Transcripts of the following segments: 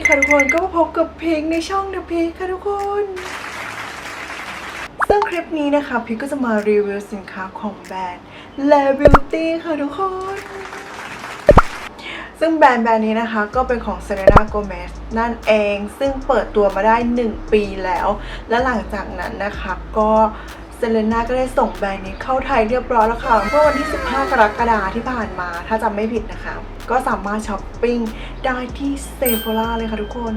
ดีค่ะทุกคนก็มาพบกับพิงในช่อง The Pig ค่ะทุกคนซึ่งคลิปนี้นะคะพิงก็จะมารีวิวสินค้าของแบรนด์ l a Beauty ค่ะทุกคน ซึ่งแบรนด์แบรนด์นี้นะคะก็เป็นของ Selena Gomez นั่นเองซึ่งเปิดตัวมาได้ 1 ปีแล้ว และหลังจากนั้นนะคะก็ เซเลน่าก็ได้ส่งแบรนด์นี้เข้าไทยเรียบร้อยแล้วค่ะเมื่อวันที่ 15 กรกฎาคมที่ผ่านมา ถ้าจำไม่ผิดนะคะ ก็สามารถช้อปปิ้งได้ที่เซฟ h ล่าเลยค่ะทุกคน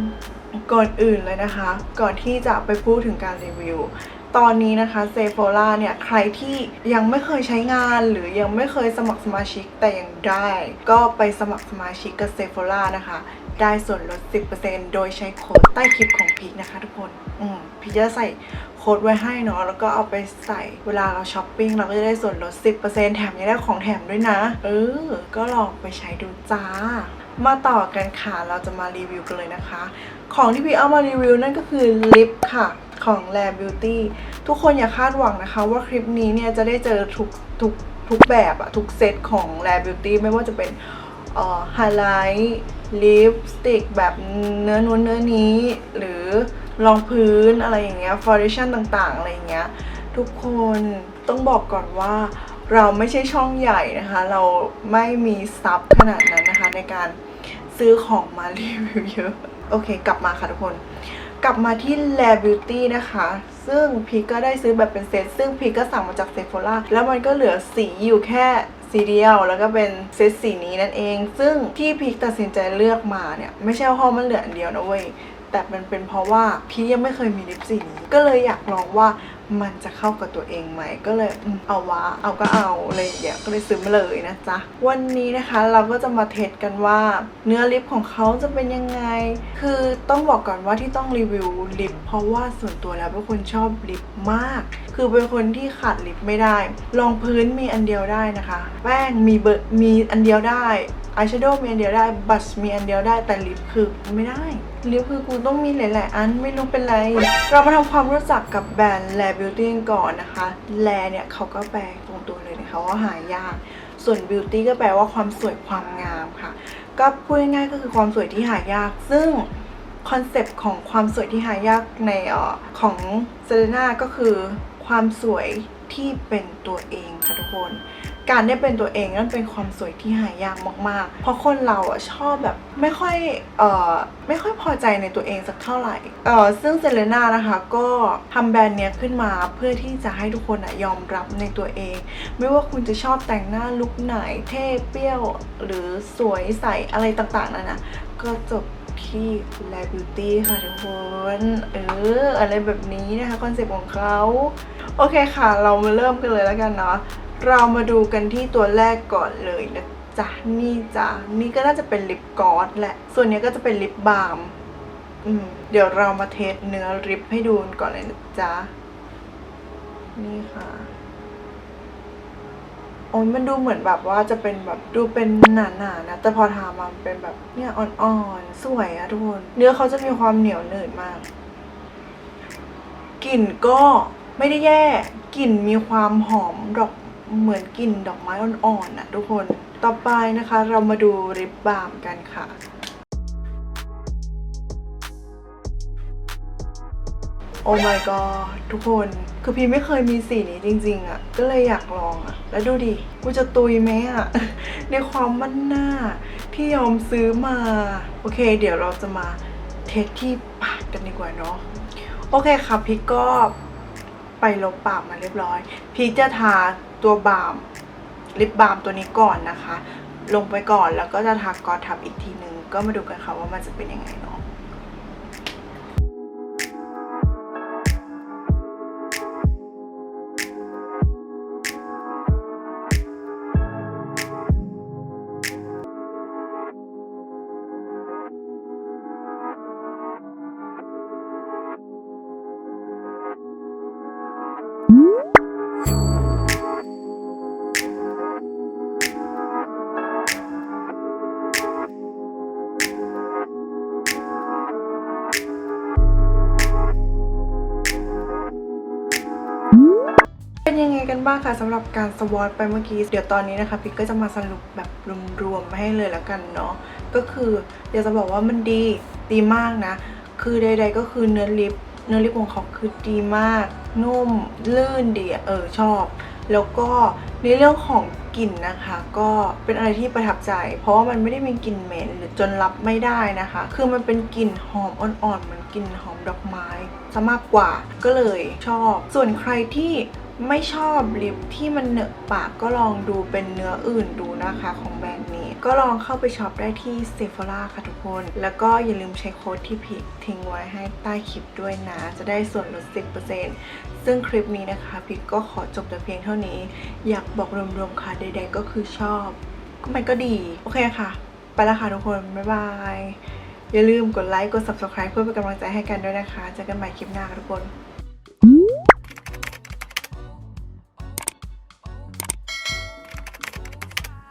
ก่อนอื่นเลยนะคะ ก่อนที่จะไปพูดถึงการรีวิวตอนนี้นะคะเซฟ h ล่าเนี่ยใครที่ยังไม่เคยใช้งานหรือยังไม่เคยสมัครสมาชิกแต่ยังได้ ก็ไปสมัครสมาชิกกับเซฟ h ล่านะคะ ได้ส่วนลด 10%โดยใช้โค้ดใต้คลิปของพีคนะคะทุกคน อืมพีคจะใส่ โค้ดไว้ให้เนาะแล้วก็เอาไปใส่เวลาเราช้อปปิ้งเราก็จะได้ส่วนลด 10%แถมยังได้ของแถมด้วยนะ เออ ก็ลองไปใช้ดูจ้า มาต่อกันค่ะเราจะมารีวิวกันเลยนะคะ ของที่พี่เอามารีวิวนั่นก็คือลิปค่ะของ l a Beauty ทุกคนอย่าคาดหวังนะคะ ว่าคลิปนี้เนี่ยจะได้เจอทุกทุกทุกแบบอะทุกเซตของ l a Beauty ไม่ว่าจะเป็นเอ่อไฮไลท์ลิปสติกแบบเนื้อนู้นเนื้อนี้ หรือ รองพื้นอะไรอย่างเงี้ยฟ u n เดชั่นต่างๆ อะไรอย่างเงี้ย ทุกคนต้องบอกก่อนว่าเราไม่ใช่ช่องใหญ่นะคะ เราไม่มีซับขนาดนั้นนะคะ ในการซื้อของมารีวิวเยอะ โอเค กลับมาค่ะทุกคน กลับมาที่ l a Beauty นะคะ ซึ่งพีก็ได้ซื้อแบบเป็นเซต ซึ่งพีก็สั่งมาจากเซฟ h ล่าแล้วมันก็เหลือสีอยู่แค่สีเดียวแล้วก็เป็นเซตสีนี้นั่นเอง ซึ่งที่พีคตัดสินใจเลือกมาเนี่ย ไม่ใช่เพราะมันเหลืออันเดียวนะเว้ย แต่มันเป็นเพราะว่าพีคยังไม่เคยมีลิปสีนี้ก็เลยอยากลองว่ามันจะเข้ากับตัวเองไหมก็เลยเอาวะเอาก็เอาอะไรอย่างเงี้ยก็เลยซื้อมาเลยนะจ๊ะวันนี้นะคะเราก็จะมาเทสกันว่า เนื้อลิปของเขาจะเป็นยังไง คือต้องบอกก่อนว่าที่ต้องรีวิวลิปเพราะว่าส่วนตัวแล้วเป็นคนชอบลิปมาก คือเป็นคนที่ขาดลิปไม่ได้รองพื้นมีอันเดียวได้นะคะ แป้งมีเบอร์มีอันเดียวได้ อายแชโดว์มีอันเดียวได้บัชมีอันเดียวได้แต่ลิปคือไม่ได้ลิปคือกูต้องมีหลาย ๆ อันไม่รู้เป็นไร เรามาทำความรู้จักกับแบรนด์ l a Beauty กันก่อนนะคะ l a เนี่ยเขาก็แปลตรงตัวเลยนะคะว่าหายาก ส่วน Beauty ก็แปลว่าความสวยความงามค่ะ ก็พูดง่ายๆก็คือความสวยที่หายาก ซึ่งคอนเซปต์ของความสวยที่หายากในเอ่อของเซเลน่าก็คือความสวยที่เป็นตัวเองค่ะทุกคน การได้เป็นตัวเองนั่นเป็นความสวยที่หายากมาก ๆ เพราะคนเราอะชอบแบบไม่ค่อยเอ่อไม่ค่อยพอใจในตัวเองสักเท่าไหร่เอ่อซึ่งเซเลน่านะคะก็ทำแบรนด์เนี้ยขึ้นมาเพื่อที่จะให้ทุกคนอะยอมรับในตัวเอง ไม่ว่าคุณจะชอบแต่งหน้าลุคไหนเท่เปรี้ยว หรือสวยใสอะไรต่างๆนั่นนะก็จบที่ l a Beauty ค่ะทุกคน เออ อะไรแบบนี้นะคะ คอนเซปต์ของเขา โอเคค่ะ เรามาเริ่มกันเลยแล้วกันเนาะ เรามาดูกันที่ตัวแรกก่อนเลยนะจ๊ะนี่จ้ะนี่ก็น่าจะเป็นลิปกอสแหละ ส่วนนี้ก็จะเป็นลิปบาล์มอืมเดี๋ยวเรามาเทสเนื้อลิปให้ดูก่อนเลยนะจ๊ะ นี่ค่ะ โอ้ยมันดูเหมือนแบบว่าจะเป็นแบบดูเป็นหนาๆนะแต่พอทามามันเป็นแบบเนี่ยอ่อนๆ สวยอะทุกคน เนื้อเขาจะมีความเหนียวหนืดมาก กลิ่นก็ไม่ได้แย่ กลิ่นมีความหอมดอก เหมือนกลิ่นดอกไม้อ่อนๆน่ะทุกคน ต่อไปนะคะเรามาดูริบบาล์มกันค่ะโอ้ my god ทุกคน คือพี่ไม่เคยมีสีนี้จริง ๆอะ่ะ ก็เลยอยากลองอะ่ะ แล้วดูดิ กูจะตุยไหมอะ่ะ ในความมั่นหน้า ที่ยอมซื้อมา โอเค เดี๋ยวเราจะมาเทสที่ปากกันดีกว่าเนาะ โอเคค่ะ พี่ก็ไปลบปากมาเรียบร้อย พี่จะทา ตัวบาล์มลิปบาล์มตัวนี้ก่อนนะคะ ลงไปก่อนแล้วก็จะทากอทับอีกทีนึง ก็มาดูกันค่ะว่ามันจะเป็นยังไงเนาะ บ้างค่ะสำหรับการสวอตไปเมื่อกี้ เดี๋ยวตอนนี้นะคะพี่ก็จะมาสรุปแบบรวมๆมาให้เลยแล้วกันเนาะก็คืออยากจะบอกว่ามันดีดีมากนะ คือใด ๆ ก็คือเนื้อลิปเนื้อลิปของเขาคือดีมาก นุ่มลื่นดีเออชอบ แล้วก็ในเรื่องของกลิ่นนะคะ ก็เป็นอะไรที่ประทับใจ เพราะว่ามันไม่ได้มีกลิ่นเหม็นหรือจนรับไม่ได้นะคะ คือมันเป็นกลิ่นหอมอ่อนๆเหมือนกลิ่นหอมดอกไม้ซะมากกว่าก็เลยชอบ ส่วนใครที่ ไม่ชอบลิปที่มันเหนอะปากก็ลองดูเป็นเนื้ออื่นดูนะคะของแบรนด์นี้ ก็ลองเข้าไปช็อปได้ที่เซฟ h ร่าค่ะทุกคน แล้วก็อย่าลืมใช้โค้ดที่พิกทิ้งไว้ให้ใต้คลิปด้วยนะ จะได้ส่วนลด 10%ซึ่งคลิปนี้นะคะพิกก็ขอจบแต่เพียงเท่านี้ อยากบอกรวมๆค่ะใดๆก็คือชอบก็มันก็ดี โอเคค่ะ ไปแล้วค่ะทุกคน บ๊ายบาย อย่าลืมกดไลค์ กด subscribe เพื่อเป็นกำลังใจให้กันด้วยนะคะ เจอกันใหม่คลิปหน้าค่ะทุกคน